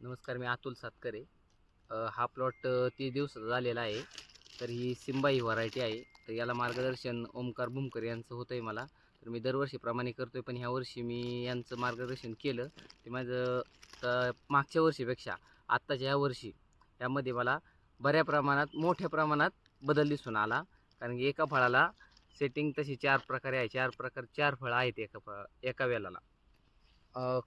नमस्कार मी अतुल सातकरे. हा प्लॉट तीस दिवसाचा झालेला आहे. तर ही सिंबा ही व्हरायटी आहे. तर याला मार्गदर्शन ओमकार भुमकर यांचं होतं आहे मला. तर मी दरवर्षीप्रमाणे करतो आहे पण ह्या वर्षी मी यांचं मार्गदर्शन केलं. ते माझं तर मागच्या वर्षीपेक्षा आत्ताच्या ह्या वर्षी यामध्ये मला बऱ्या प्रमाणात मोठ्या प्रमाणात बदल दिसून आला. कारण की एका फळाला सेटिंग तशी चार प्रकारे आहे. चार प्रकार चार फळं आहेत एका फळ एका वेळाला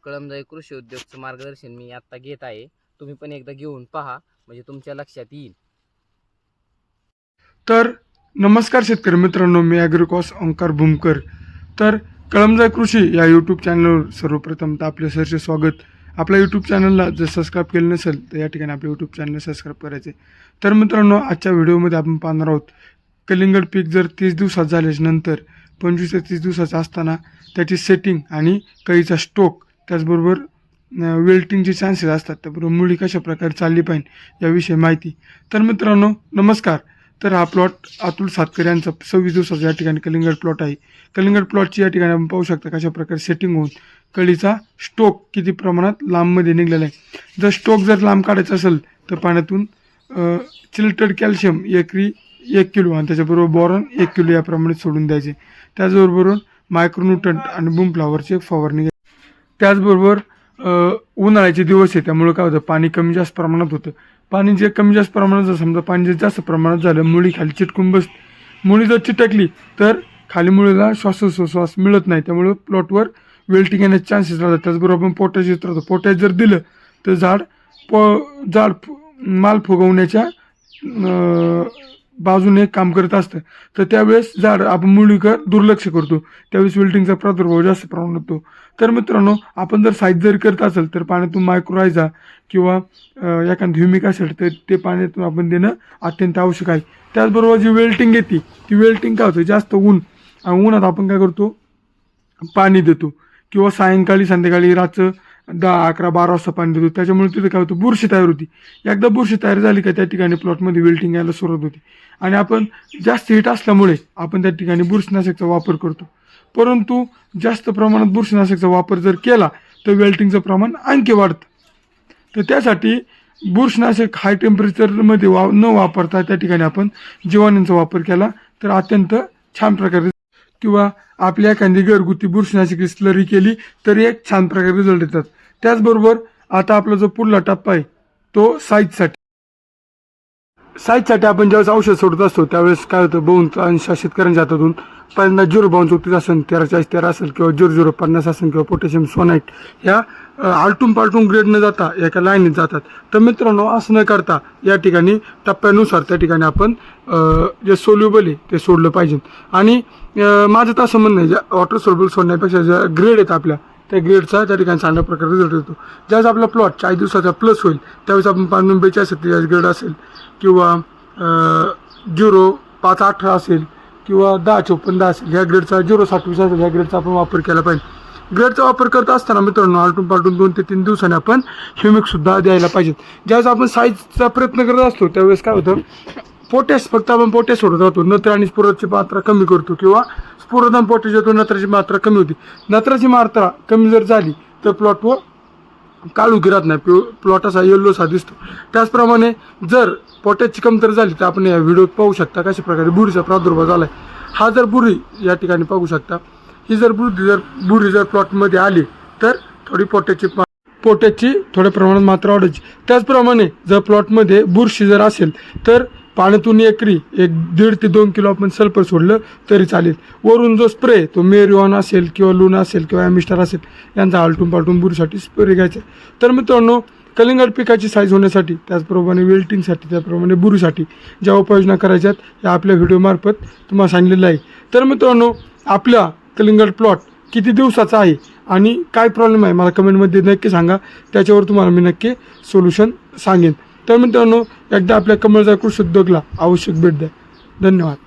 कळमजाई कृषी उद्योगचं मार्गदर्शन मी आत्ता घेत आहे. तुम्ही पण एकदा घेऊन पहा म्हणजे तुमच्या लक्षात येईल. तर नमस्कार शेतकरी मित्रांनो मी ॲग्रिकॉस ओंकार भूमकर. तर कळमजाई कृषी या यूट्यूब चॅनलवर सर्वप्रथम तर आपले सरचे स्वागत. आपल्या यूट्यूब चॅनलला जर सबस्क्राईब केलं नसेल तर या ठिकाणी आपल्या यूट्यूब चॅनलला सबस्क्राईब करायचे तर मित्रांनो आजच्या व्हिडिओमध्ये आपण पाहणार आहोत कलिंगड पीक जर तीस दिवसात झाल्याच्यानंतर पंचवीस ते तीस दिवसाचा असताना त्याची सेटिंग आणि कळीचा स्टोक त्याचबरोबर वेल्टिंगचे चान्सेस असतात. त्याबरोबर मुळी कशा प्रकारे चालली पाहिजे याविषयी माहिती. तर मित्रांनो नमस्कार. तर हा प्लॉट अतुल सातकर यांचा सव्वीस दिवसाचा या ठिकाणी कलिंगड प्लॉट आहे. कलिंगड प्लॉटची या ठिकाणी आपण पाहू शकता कशा प्रकारे सेटिंग होऊन कळीचा स्टोक किती प्रमाणात लांबमध्ये निघलेला आहे. जर स्टोक जर लांब काढायचा असेल तर पाण्यातून चिल्टड कॅल्शियम एकरी एक किलो आणि त्याच्याबरोबर बोरॉन एक किलो याप्रमाणे सोडून द्यायचे. त्याचबरोबर मायक्रोन्युटंट आणि बुम फ्लावरची फवारणी त्याचबरोबर उन्हाळ्याचे दिवस आहे त्यामुळे काय होतं पाणी कमी जास्त प्रमाणात होतं. पाणी जे कमी जास्त प्रमाणात जर समजा पाणी जे जास्त प्रमाणात झालं मुळी खाली चिटकून बस मुळी जर चिटकली तर खाली मुळीला श्वासोश्वास मिळत नाही. त्यामुळे प्लॉटवर वेल्टिंग येण्याचे चान्सेस राहतात. त्याचबरोबर आपण पोटॅश येत राहतो पोटॅश जर दिलं तर झाड प झाड फु- माल फुगवण्याच्या बाजूने काम करत असतं. तर त्यावेळेस झाड आपण मुळीकर दुर्लक्ष करतो. त्यावेळेस विल्टिंगचा प्रादुर्भाव जास्त प्रमाणात होतो. तर मित्रांनो आपण जर साईज जर करत असेल तर पाण्यातून मायक्रोरायझा किंवा एखादं ह्युमिक असेल तर ते पाण्यातून आपण देणं अत्यंत आवश्यक आहे. त्याचबरोबर जी वेल्टिंग येते ती वेल्टिंग काय होतं? जास्त ऊन आणि उन्हात आपण काय करतो? पाणी देतो. किंवा सायंकाळी संध्याकाळी रात्र दहा अकरा बारा वाजता पाणी देतो त्याच्यामुळे तिथे काय होतं बुरशी तयार होती. एकदा बुरशी तयार झाली का त्या ठिकाणी प्लॉटमध्ये वेल्टिंग यायला सुरुवात होती. आणि आपण जास्त हिट असल्यामुळे आपण त्या ठिकाणी बुरशीनाशकचा वापर करतो. परंतु जास्त प्रमाणात बुरशीनाशकचा वापर जर केला तर वेल्टिंगचं प्रमाण आणखी वाढतं. तर त्यासाठी बुरशीनाशक हाय टेम्परेचरमध्ये वा न वापरता त्या ठिकाणी आपण जीवाणूंचा वापर केला तर अत्यंत छान प्रकारे किंवा आपल्या एखादी घरगुती बुरशीनाशक स्लरी केली तरी एक छान प्रकारे रिझल्ट येतात त्याचबरोबर आता आपला जो पुढला टप्पा आहे तो साईजसाठी. साईजसाठी आपण ज्यावेळेस औषध सोडत असतो त्यावेळेस काय होतं बहुन शेतकऱ्यांच्या हातातून पहिल्यांदा झिरो बावन चौतीस असेल तेरा चाळीस तेरा असेल किंवा झिरो झिरो पन्नास असेल किंवा पोटॅशियम सोनाईट ह्या आलटून पालटून ग्रेड न जाता एका लाईनीत जातात. तर मित्रांनो असं न करता या ठिकाणी टप्प्यानुसार त्या ठिकाणी आपण जे सोल्युबल आहे ते सोडलं पाहिजे. आणि माझं तर असं म्हणणं आहे ज्या वॉटर सोल्युबल सोडण्यापेक्षा ज्या ग्रेड आहेत आपल्या त्या ग्रेडचा त्या ठिकाणी चांगल्या प्रकारे रिझल्ट येतो. ज्यावेळेस आपला प्लॉट चाळीस दिवसाचा प्लस होईल त्यावेळेस आपण पाच बेचाळीस सत्तेचाळीस ग्रेड असेल किंवा झिरो पाच अठरा असेल किंवा दहा चोपन्न दहा असेल ह्या ग्रेडचा झिरो साठवीस असेल ह्या ग्रेडचा आपण वापर केला पाहिजे. ग्रेडचा वापर करत असताना मित्रांनो आलटून पालटून दोन ते तीन दिवसांनी आपण ह्युमिकसुद्धा द्यायला पाहिजे. ज्यावेळेस आपण साईजचा प्रयत्न करत असतो त्यावेळेस काय होतं? पोटॅश फक्त आपण पोटॅश सोडत राहतो. नत्र आणि स्फुरदची मात्रा कमी करतो किंवा स्फुरद आणि पोटॅश येतो नत्राची मात्रा कमी होती. नत्राची मात्रा कमी जर झाली तर प्लॉटवर काळू गिरात नाही. प्लॉट असा येल्लोसा दिसतो. त्याचप्रमाणे जर पोटॅशची कमतर झाली तर आपण या व्हिडिओत पाहू शकता कशा प्रकारे बुरीचा प्रादुर्भाव झाला आहे हा जर बुरी या ठिकाणी पाहू शकता. ही जर बुरी जर बुरी जर प्लॉटमध्ये आली तर थोडी पोटॅची पोट्याची थोड्या प्रमाणात मात्रा वाढायची. त्याचप्रमाणे जर प्लॉटमध्ये बुरशी जर असेल तर पाण्यातून एकरी एक दीड ते दोन किलो आपण सल्फर सोडलं तरी चालेल. वरून जो स्प्रे तो मेरिओन असेल किंवा लुना असेल किंवा ॲमिस्टर असेल यांचा आलटून पालटून बुरीसाठी स्प्रे घ्यायचा तर मित्रांनो कलिंगड पिकाची साईज होण्यासाठी त्याचप्रमाणे वेल्टिंगसाठी त्याचप्रमाणे बुरूसाठी ज्या उपाययोजना करायच्यात या आपल्या व्हिडिओमार्फत तुम्हाला सांगितलेलं आहे. तर मित्रांनो आपला कलिंगड प्लॉट किती दिवसाचा आहे आणि काय प्रॉब्लेम आहे मला कमेंटमध्ये नक्की सांगा. त्याच्यावर तुम्हाला मी नक्की सोल्युशन सांगेन. तर मित्रांनो एकदा आपल्या कमळचा कृषी उद्योगला आवश्यक भेट द्या. धन्यवाद.